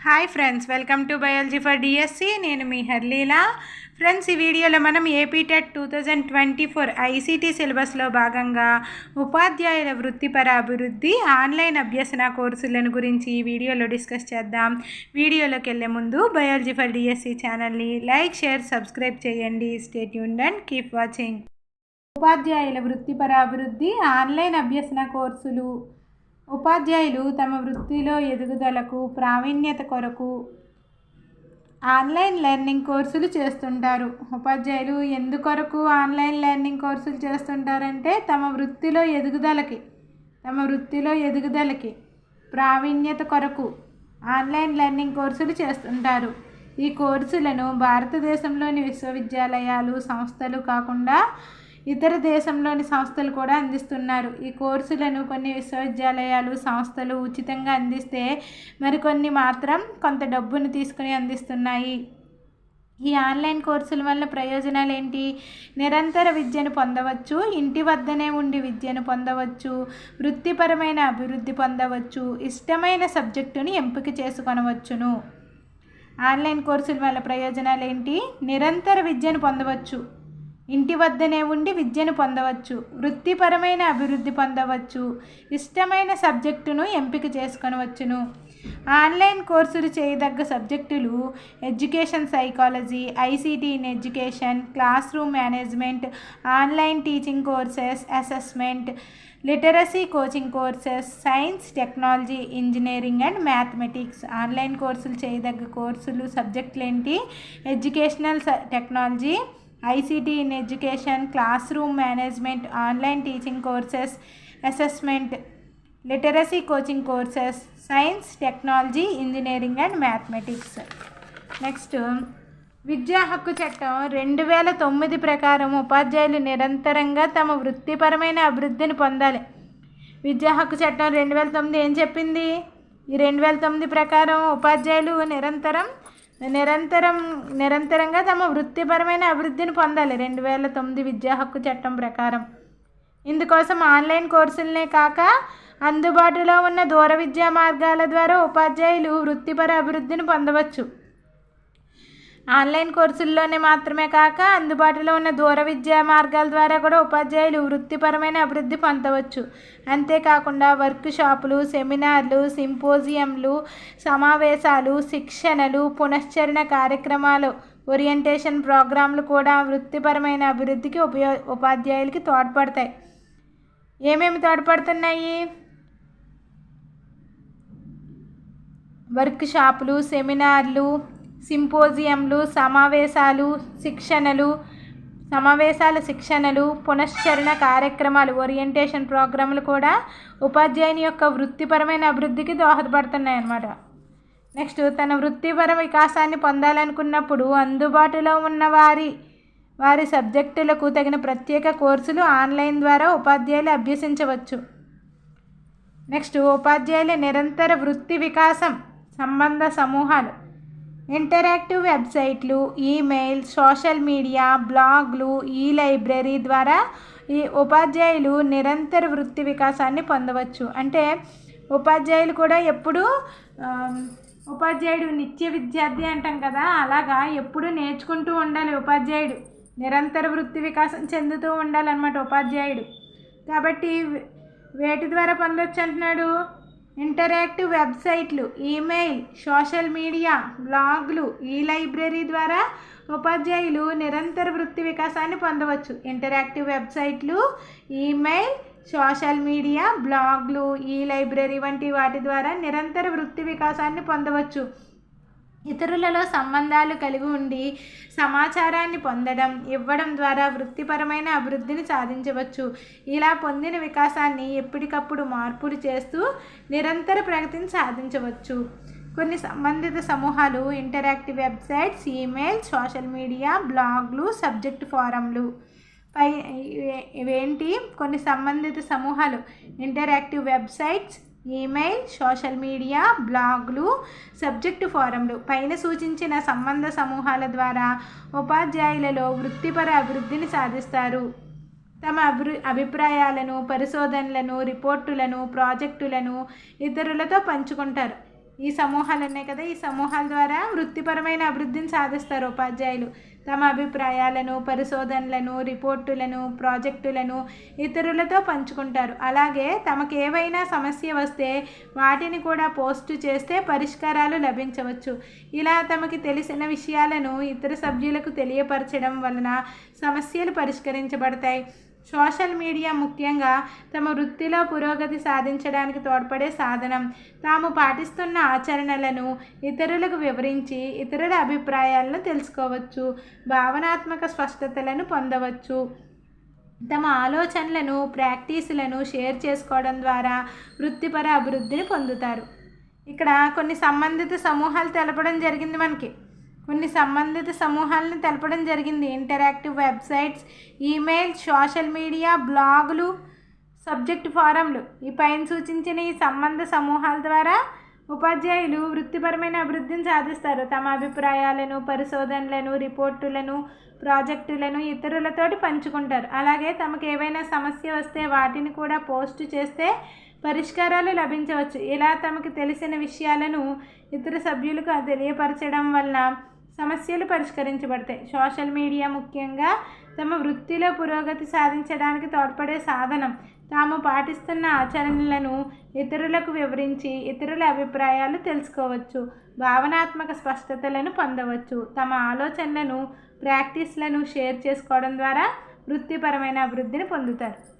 Hi friends welcome to biology for DSC నేను మీ హర్లీలా. Friends ఈ వీడియోలో మనం APTET two thousand twenty four ICT సిలబస్లో భాగంగా ఉపాధ్యాయుల వృత్తిపర అభివృద్ధి ఆన్లైన్ అభ్యసన కోర్సులను గురించి ఈ వీడియోలో డిస్కస్ చేద్దాం. వీడియోలోకి వెళ్ళే ముందు బయాలజీ ఫర్ డిఎస్సి ఛానల్ని లైక్ షేర్ సబ్స్క్రైబ్ చేయండి. Stay Yoon and keep watching ఉపాధ్యాయుల వృత్తిపర అభివృద్ధి ఆన్లైన్ అభ్యసన కోర్సులు ఉపాధ్యాయులు తమ వృత్తిలో ఎదుగుదలకు ప్రావీణ్యత కొరకు ఆన్లైన్ లెర్నింగ్ కోర్సులు చేస్తుంటారు. ఉపాధ్యాయులు ఎందుకొరకు ఆన్లైన్ లెర్నింగ్ కోర్సులు చేస్తుంటారంటే తమ వృత్తిలో ఎదుగుదలకి తమ వృత్తిలో ఎదుగుదలకి ప్రావీణ్యత కొరకు ఆన్లైన్ లెర్నింగ్ కోర్సులు చేస్తుంటారు. ఈ కోర్సులను భారతదేశంలోని విశ్వవిద్యాలయాలు సంస్థలు కాకుండా ఇతర దేశంలోని సంస్థలు కూడా అందిస్తున్నారు. ఈ కోర్సులను కొన్ని విశ్వవిద్యాలయాలు సంస్థలు ఉచితంగా అందిస్తే మరికొన్ని మాత్రం కొంత డబ్బును తీసుకుని అందిస్తున్నాయి. ఈ ఆన్లైన్ కోర్సుల వల్ల ప్రయోజనాలు ఏంటి నిరంతర విద్యను పొందవచ్చు ఇంటి వద్దనే ఉండి విద్యను పొందవచ్చు వృత్తిపరమైన అభివృద్ధి పొందవచ్చు ఇష్టమైన సబ్జెక్టుని ఎంపిక చేసుకొనవచ్చును. ఆన్లైన్ కోర్సుల వల్ల ప్రయోజనాలు ఏంటి నిరంతర విద్యను పొందవచ్చు. ఇంటి వద్దనే ఉండి విద్యను పొందవచ్చు వృత్తిపరమైన అభివృద్ధి పొందవచ్చు ఇష్టమైన సబ్జెక్టును ఎంపిక చేసుకొనవచ్చును. ఆన్లైన్ కోర్సులు చేయదగ్గ సబ్జెక్టులు education psychology ICT in education classroom management online teaching courses assessment literacy coaching courses science technology engineering and mathematics. Online కోర్సులు చేయదగ్గ కోర్సులు సబ్జెక్టులు ఏంటి educational technology ICT in education classroom management online teaching courses assessment literacy coaching courses science technology engineering and mathematics. Next విద్యా హక్కు చట్టం రెండు వేల తొమ్మిది ప్రకారం ఉపాధ్యాయులు నిరంతరంగా తమ వృత్తిపరమైన అభివృద్ధిని పొందాలి. విద్యా హక్కు చట్టం రెండు వేల తొమ్మిది ఏం చెప్పింది? ఈ రెండు వేల తొమ్మిది ప్రకారం ఉపాధ్యాయులు నిరంతరం నిరంతరం నిరంతరంగా తమ వృత్తిపరమైన అభివృద్ధిని పొందాలి. రెండు వేల తొమ్మిది విద్యా హక్కు చట్టం ప్రకారం. ఇందుకోసం ఆన్లైన్ కోర్సులనే కాక అందుబాటులో ఉన్న దూర విద్యా మార్గాల ద్వారా ఉపాధ్యాయులు వృత్తిపర అభివృద్ధిని పొందవచ్చు. ఆన్లైన్ కోర్సుల్లోనే మాత్రమే కాక అందుబాటులో ఉన్న దూర విద్యా మార్గాల ద్వారా కూడా ఉపాధ్యాయులు వృత్తిపరమైన అభివృద్ధి పొందవచ్చు. అంతేకాకుండా వర్క్ షాపులు సెమినార్లు సింపోజియంలు సమావేశాలు శిక్షణలు పునశ్చరణ కార్యక్రమాలు ఓరియంటేషన్ ప్రోగ్రాంలు కూడా వృత్తిపరమైన అభివృద్ధికి ఉపయో ఉపాధ్యాయులకి తోడ్పడతాయి. ఏమేమి తోడ్పడుతున్నాయి? వర్క్ షాపులు సెమినార్లు సింపోజియంలు సమావేశాలు శిక్షణలు సమావేశాల శిక్షణలు పునశ్చరణ కార్యక్రమాలు ఓరియంటేషన్ ప్రోగ్రాంలు కూడా ఉపాధ్యాయుని యొక్క వృత్తిపరమైన అభివృద్ధికి దోహదపడుతున్నాయి అన్నమాట నెక్స్ట్ తన వృత్తిపర వికాసాన్ని పొందాలనుకున్నప్పుడు అందుబాటులో ఉన్న వారి వారి సబ్జెక్టులకు తగిన ప్రత్యేక కోర్సులు ఆన్లైన్ ద్వారా ఉపాధ్యాయులు అభ్యసించవచ్చు. నెక్స్ట్ ఉపాధ్యాయుల నిరంతర వృత్తి వికాసం సంబంధ సమూహాలు. ఇంటరాక్టివ్ వెబ్సైట్లు ఈమెయిల్ సోషల్ మీడియా బ్లాగ్లు ఈ లైబ్రరీ ద్వారా ఈ ఉపాధ్యాయులు నిరంతర వృత్తి వికాసాన్ని పొందవచ్చు. అంటే ఉపాధ్యాయులు కూడా ఎప్పుడు ఉపాధ్యాయుడు నిత్య విద్యార్థి అంటాం కదా అలాగా ఎప్పుడు నేర్చుకుంటూ ఉండాలి ఉపాధ్యాయుడు. నిరంతర వృత్తి వికాసం చెందుతూ ఉండాలన్నమాట ఉపాధ్యాయుడు. కాబట్టి వేటి ద్వారా పొందొచ్చు అంటున్నాడు? ఇంటరాక్టివ్ వెబ్సైట్లు ఈమెయిల్ సోషల్ మీడియా బ్లాగ్లు ఈ లైబ్రరీ ద్వారా ఉపాధ్యాయులు నిరంతర వృత్తి వికాసాన్ని పొందవచ్చు. ఇంటరాక్టివ్ వెబ్సైట్లు ఈమెయిల్ సోషల్ మీడియా బ్లాగ్లు ఈ లైబ్రరీ వంటి వాటి ద్వారా నిరంతర వృత్తి వికాసాన్ని పొందవచ్చు. ఇతరులలో సంబంధాలు కలిగి ఉండి సమాచారాన్ని పొందడం ఇవ్వడం ద్వారా వృత్తిపరమైన అభివృద్ధిని సాధించవచ్చు. ఇలా పొందిన వికాసాన్ని ఎప్పటికప్పుడు మార్పులు చేస్తూ నిరంతర ప్రగతిని సాధించవచ్చు. కొన్ని సంబంధిత సమూహాలు interactive websites email social media బ్లాగ్లు subject ఫారంలు పై ఇవేంటి? కొన్ని సంబంధిత సమూహాలు interactive websites email social media బ్లాగులు subject ఫోరంలు పైన సూచించిన సంబంధ సమూహాల ద్వారా ఉపాధ్యాయులలో వృత్తిపర అభివృద్ధిని సాధిస్తారు. తమ అభి అభిప్రాయాలను పరిశోధనలను రిపోర్టులను ప్రాజెక్టులను ఇతరులతో పంచుకుంటారు. ఈ సమూహాలు ఉన్నాయి కదా ఈ సమూహాల ద్వారా వృత్తిపరమైన అభివృద్ధిని సాధిస్తారు ఉపాధ్యాయులు. తమ అభిప్రాయాలను పరిశోధనలను రిపోర్టులను ప్రాజెక్టులను ఇతరులతో పంచుకుంటారు. అలాగే తమకు ఏవైనా సమస్య వస్తే వాటిని కూడా పోస్టు చేస్తే పరిష్కారాలు లభించవచ్చు. ఇలా తమకి తెలిసిన విషయాలను ఇతర సభ్యులకు తెలియపరచడం వలన సమస్యలు పరిష్కరించబడతాయి. సోషల్ మీడియా ముఖ్యంగా తమ వృత్తిలో పురోగతి సాధించడానికి తోడ్పడే సాధనం. తాము పాటిస్తున్న ఆచరణలను ఇతరులకు వివరించి ఇతరుల అభిప్రాయాలను తెలుసుకోవచ్చు భావనాత్మక స్పష్టతలను పొందవచ్చు. తమ ఆలోచనలను ప్రాక్టీసులను షేర్ చేసుకోవడం ద్వారా వృత్తిపర అభివృద్ధిని పొందుతారు. ఇక్కడ కొన్ని సంబంధిత సమూహాలు తెలపడం జరిగింది మనకి. కొన్ని సంబంధిత సమూహాలను తెలపడం జరిగింది. Interactive websites email social media బ్లాగులు subject ఫారంలు. ఈ పైన సూచించిన ఈ సంబంధ సమూహాల ద్వారా ఉపాధ్యాయులు వృత్తిపరమైన అభివృద్ధిని సాధిస్తారు. తమ అభిప్రాయాలను పరిశోధనలను రిపోర్టులను ప్రాజెక్టులను ఇతరులతోటి పంచుకుంటారు. అలాగే తమకు ఏవైనా సమస్య వస్తే వాటిని కూడా పోస్ట్ చేస్తే పరిష్కారాలు లభించవచ్చు. ఇలా తమకు తెలిసిన విషయాలను ఇతర సభ్యులకు తెలియపరచడం వలన సమస్యలు పరిష్కరించబడతాయి. సోషల్ మీడియా ముఖ్యంగా తమ వృత్తిలో పురోగతి సాధించడానికి తోడ్పడే సాధనం. తాము పాటిస్తున్న ఆచరణలను ఇతరులకు వివరించి ఇతరుల అభిప్రాయాలు తెలుసుకోవచ్చు భావనాత్మక స్పష్టతలను పొందవచ్చు. తమ ఆలోచనలను ప్రాక్టీస్లను షేర్ చేసుకోవడం ద్వారా వృత్తిపరమైన అభివృద్ధిని పొందుతారు.